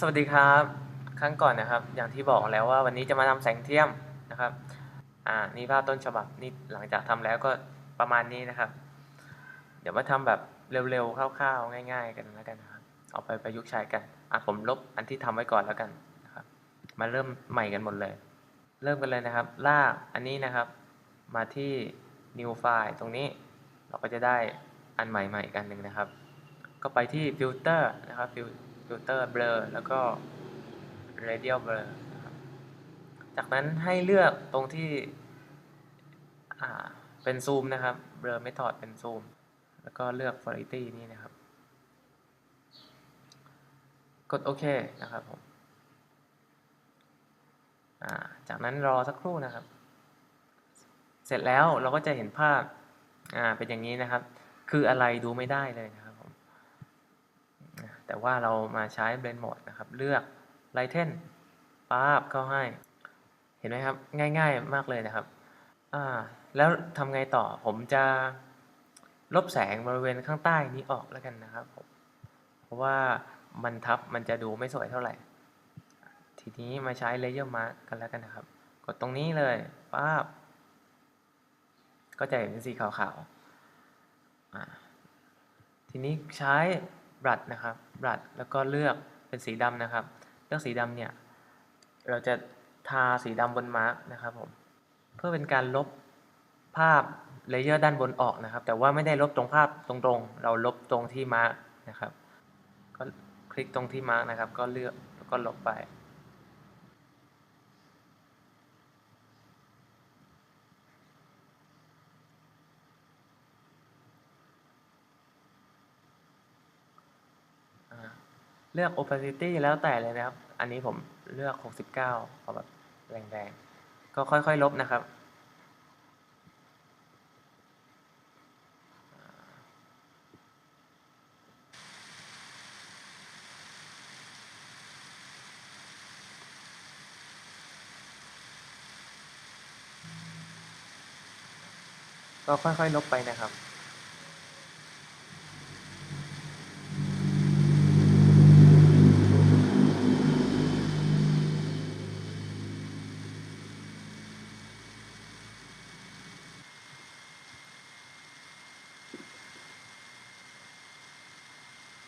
สวัสดีครับ ครั้งก่อนนะครับ อย่างที่บอกแล้วว่าวันนี้จะมาทำแสงเทียมนะครับ อ่า นี่ภาพต้นฉบับนี่หลังจากทำแล้วก็ประมาณนี้นะครับ เดี๋ยวมาทำแบบเร็วๆคร่าวๆ ง่าย ๆ กันแล้วกันนะครับ เอาไปประยุกต์ใช้กัน อะผมลบอันที่ทำไว้ก่อนแล้วกันนะครับ มาเริ่มใหม่กันหมดเลย เริ่มกันเลยนะครับ ลากอันนี้นะครับ มาที่ new file ตรงนี้ เราก็จะได้อันใหม่ๆอีกอันหนึ่งนะครับ ก็ไปที่ filter นะครับ Fil- filter blur แล้วก็ radial blur นะครับจากนั้นให้เลือกตรงที่เป็นซูมนะครับ blur method เป็นซูม แล้วก็เลือก quality นี่นะครับ กดโอเคนะครับผมจากนั้นรอสักครู่นะครับ เสร็จแล้วเราก็จะเห็นภาพเป็นอย่างนี้นะครับ คืออะไรดูไม่ได้เลยนะครับ แต่ว่าเรามาใช้ Blend Mode นะครับ เลือก Lighten ป๊าบเข้าให้ เห็นไหมครับ ง่ายๆ มากเลยนะครับ อ่า แล้วทำไงต่อ ผมจะลบแสงบริเวณข้างใต้นี้ออกแล้วกันนะครับผม เพราะว่ามันทับมันจะดูไม่สวยเท่าไหร่ ทีนี้มาใช้ Layer Mask กันแล้วกันนะครับ กดตรงนี้เลยป๊าบก็จะเห็นเป็นสีขาวๆทีนี้ใช้ บรัดนะครับบรัดแล้วก็เลือกเป็นสีดำนะครับ เลือกสีดำเนี่ย เราจะทาสีดำบนมาร์กนะครับผม เพื่อเป็นการลบภาพเลเยอร์ด้านบนออกนะครับ แต่ว่าไม่ได้ลบตรงภาพตรงๆ เราลบตรงที่มาร์กนะครับ ก็คลิกตรงที่มาร์กนะครับ ก็เลือกแล้วก็ลบไป เลือก opacity แล้วแต่เลยนะครับ อันนี้ผมเลือก 69เอาแบบแรงๆ ก็ค่อยๆ ลบนะครับ ก็ค่อยๆ ลบไปนะครับ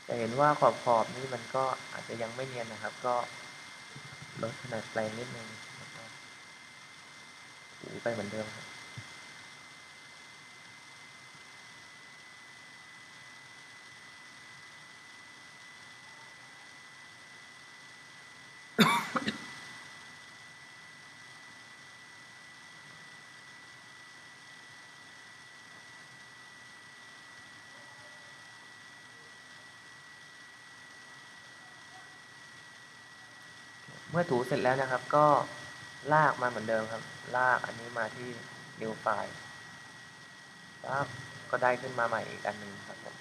จะเห็นว่าขอบขอบนี่มันก็อาจจะยังไม่เนียนนะครับ ก็ลดขนาดแปลงนิดนึงแล้วก็ถูไปเหมือนเดิมครับ เมื่อถูเสร็จแล้วนะครับ ก็ลากมาเหมือนเดิมครับ ลากอันนี้มาที่ new file ปั๊บก็ได้ขึ้นมาใหม่อีกอันหนึ่งครับผม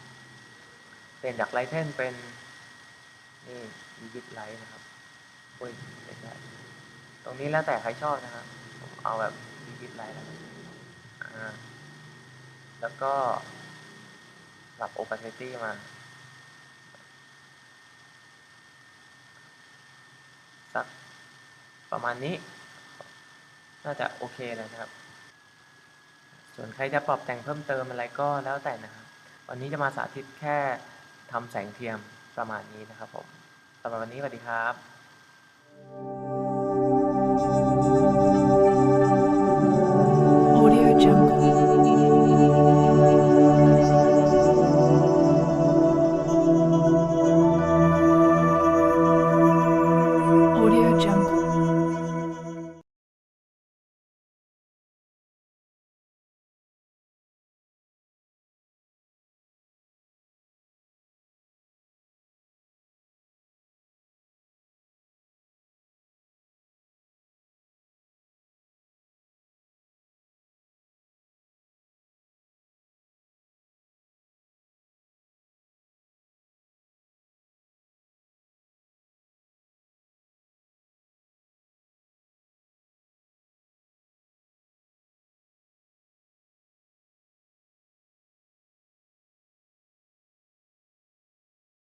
เปลี่ยนจาก Lighten เป็นนี่ Vivid Light นะครับโอ้ยไม่ใช่ตรงนี้แล้วแต่ใครชอบนะครับผมเอาแบบ Vivid Light แล้วกันอ่าแล้วก็ปรับ opacity มา สักประมาณนี้ น่าจะโอเคเลยนะครับ ส่วนใครจะปรับแต่งเพิ่มเติมอะไรก็แล้วแต่นะครับ วันนี้จะมาสาธิตแค่ทำแสงเทียมประมาณนี้นะครับผมสำหรับวันนี้สวัสดีครับ